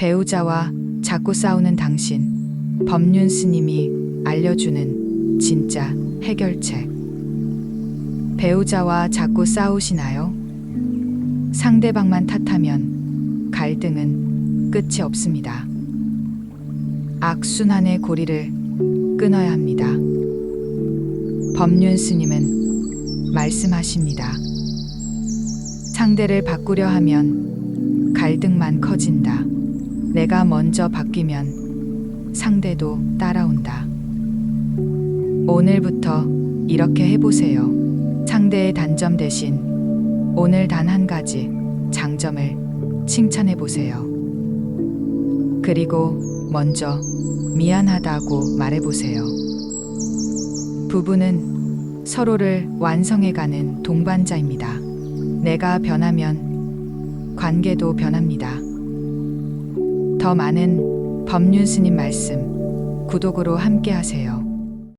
배우자와 자꾸 싸우는 당신. 법륜 스님이 알려주는 진짜 해결책. 배우자와 자꾸 싸우시나요? 상대방만 탓하면 갈등은 끝이 없습니다. 악순환의 고리를 끊어야 합니다. 법륜 스님은 말씀하십니다. 상대를 바꾸려 하면 갈등만 커진다. 내가 먼저 바뀌면 상대도 따라온다. 오늘부터 이렇게 해보세요. 상대의 단점 대신 오늘 단 한 가지 장점을 칭찬해 보세요. 그리고 먼저 미안하다고 말해 보세요. 부부는 서로를 완성해가는 동반자입니다. 내가 변하면 관계도 변합니다. 더 많은 법륜 스님 말씀 구독으로 함께 하세요.